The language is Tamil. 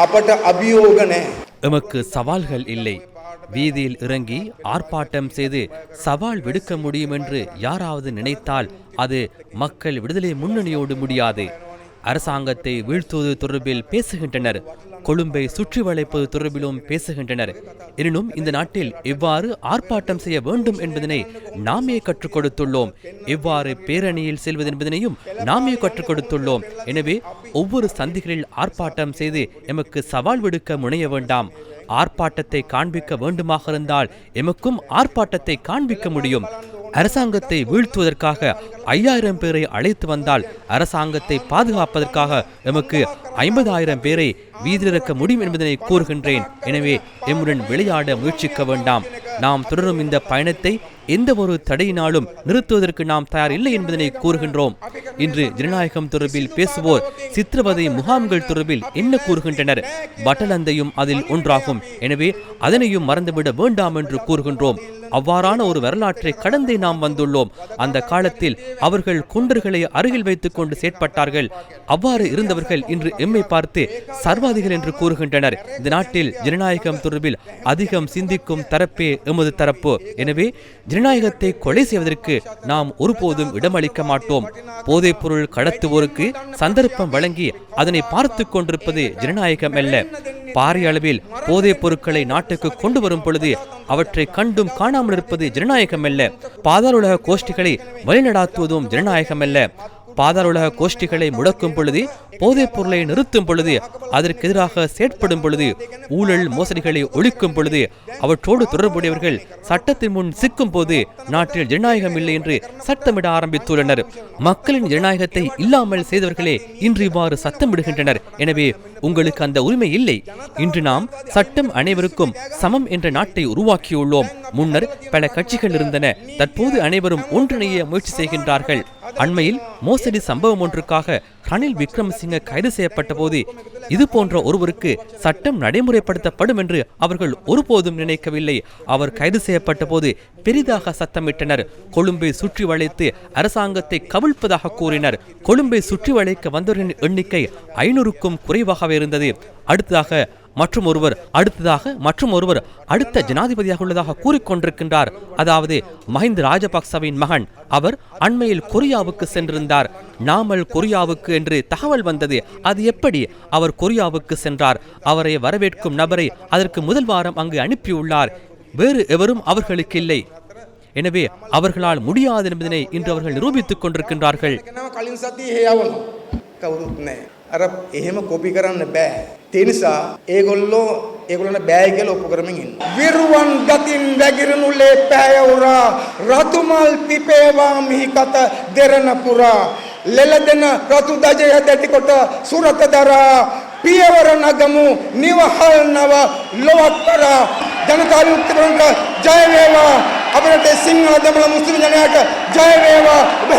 අපට අභියෝග නැහැ. எமக்கு சவால்கள் இல்லை வீதியில் இறங்கி ஆர்ப்பாட்டம் செய்து சவால் விடுக்க முடியும் என்று யாராவது நினைத்தால் அது மக்கள் விடுதலை முன்னணியோடு முடியாது அரசாங்கத்தை வீழ்த்துவது தொடர்பில் பேசுகின்றனர். கொழும்பை சுற்றி வளைப்பது தொடர்பிலும் பேசுகின்றனர். எனினும் இந்த நாட்டில் எவ்வாறு ஆர்ப்பாட்டம் செய்ய வேண்டும் என்பதனை நாமே கற்றுக் கொடுத்துள்ளோம். எவ்வாறு பேரணியில் செல்வது என்பதனையும் நாமே கற்றுக் கொடுத்துள்ளோம். எனவே ஒவ்வொரு சந்திகளில் ஆர்ப்பாட்டம் செய்து எமக்கு சவால் விடுக்க முனைய வேண்டாம். ஆர்ப்பாட்டத்தை காண்பிக்க வேண்டுமாக இருந்தால் எமக்கும் ஆர்ப்பாட்டத்தை காண்பிக்க முடியும். அரசாங்கத்தை வீழ்த்துவதற்காக ஐயாயிரம் பேரை அழைத்து வந்தால் அரசாங்கத்தை பாதுகாப்பதற்காக எமக்கு ஐம்பதாயிரம் பேரை வீதியிறக்க முடியும் என்பதனை கூறுகின்றேன். எனவே எம்முடன் விளையாட முயற்சிக்க வேண்டாம். நாம் தொடரும் இந்த பயணத்தை எந்த ஒரு தடையினாலும் நிறுத்துவதற்கு நாம் தயார் இல்லை என்பதனை கூறுகின்றோம். இன்று ஜனநாயகம் தொடர்பில் பேசுவோர் சித்திரவதை முகாம்கள் தொடர்பில் என்ன கூறுகின்றனர்? பட்டலந்தையும் அதில் ஒன்றாகும். எனவே அதனையும் மறந்துவிட வேண்டாம் என்று கூறுகின்றோம். அவ்வாறான ஒரு வரலாற்றை கடந்தே நாம் வந்துள்ளோம். அந்த காலத்தில் அவர்கள் குண்டர்களை அருகில் வைத்துக் கொண்டு செயற்பட்டார்கள். அவ்வாறு இருந்தவர்கள் இன்று எம்மை பார்த்து சர்வாதிகள் என்று கூறுகின்றனர். இந்த நாட்டில் ஜனநாயகம் தொடர்பில் அதிகம் சிந்திக்கும் தரப்பே எமது தரப்பு. எனவே ஜனநாயகத்தை கொலை செய்வதற்கு நாம் ஒருபோதும் இடமளிக்க மாட்டோம். போதைப் பொருள் கடத்துவோருக்கு சந்தர்ப்பம் வழங்கி அதனை பார்த்து கொண்டிருப்பது ஜனநாயகம் அல்ல. பாரிய அளவில் போதைப் பொருட்களை நாட்டுக்கு கொண்டு வரும் பொழுது அவற்றை கண்டும் காணாமல் இருப்பது ஜனநாயகம் அல்ல. பாதாளுலக கோஷ்டிகளை வழிநடாத்துவதும் ஜனநாயகம் அல்ல. பாதாளுலக கோஷ்டிகளை முடக்கும் பொழுது போதைப் பொருளை நிறுத்தும் பொழுது அதற்கு எதிராக செயற்படும் பொழுது ஊழல் மோசடிகளை ஒழிக்கும் பொழுது அவற்றோடு தொடர்புடையவர்கள் சட்டத்தின் முன் சிக்கும் போது நாட்டில் ஜனநாயகம் இல்லை என்று சட்டமிட ஆரம்பித்துள்ளனர். மக்களின் ஜனநாயகத்தை இல்லாமல் செய்தவர்களே இன்று இவ்வாறு சத்தமிடுகின்றனர் எனவே உங்களுக்கு அந்த உரிமை இல்லை. இன்று நாம் சட்டம் அனைவருக்கும் சமம் என்ற நாட்டை உருவாக்கியுள்ளோம். முன்னர் பல கட்சிகள் இருந்தன. தற்போது அனைவரும் ஒன்றிணைய முயற்சி செய்கின்றார்கள். அண்மையில் மோசடி சம்பவம் ஒன்றுக்காக ரணில் விக்ரமசிங்க கைது செய்யப்பட்ட போது இது போன்ற ஒருவருக்கு சட்டம் நடைமுறைப்படுத்தப்படும் என்று அவர்கள் ஒருபோதும் நினைக்கவில்லை. அவர் கைது செய்யப்பட்ட போது பெரிதாக சத்தமிட்டனர். கொழும்பை சுற்றி வளைத்து அரசாங்கத்தை கவிழ்ப்பதாக கூறினர். கொழும்பை சுற்றி வளைக்க வந்தவர்களின் எண்ணிக்கை ஐநூறுக்கும் குறைவாகவே இருந்தது. அடுத்ததாக மற்றும் ஒருவர் அடுத்ததாக மற்றும் ஒருவர் அடுத்த ஜனாதிபதியாக உள்ளதாக கூறிக்கொண்டிருக்கின்றார். அதாவது மஹிந்த ராஜபக்சவின் மகன் அவர் அண்மையில் கொரியாவுக்கு சென்றிருந்தார். நாமல் கொரியாவுக்கு என்று தகவல் வந்தது. அது எப்படி? அவர் அவர் கொரியாவுக்கு சென்றார். அவரை வரவேற்கும் நபரை அதற்கு முதல் வாரம் அங்கு அனுப்பியுள்ளார். வேறு எவரும் அவர்களுக்கு இல்லை எனவே அவர்களால் முடியாது என்பதனை இன்று அவர்கள் நிரூபித்துக் கொண்டிருக்கின்றார்கள். ඒගොල්ලන බෑගල ඔපකරමින්. විරුවන් ගතින් වැගිරනුලේ පෑයවුරා රතුමල් පිපේවා මිහිකත දෙරන පියවර නගමු නිවහල් නව ලොවක් කරා ජනතා විමුක්ති ප්‍රමුඛ ජය වේවා අපිට සිංහල දෙමළ මුස්ලිම් ජනයාට ජය වේවා ඔබ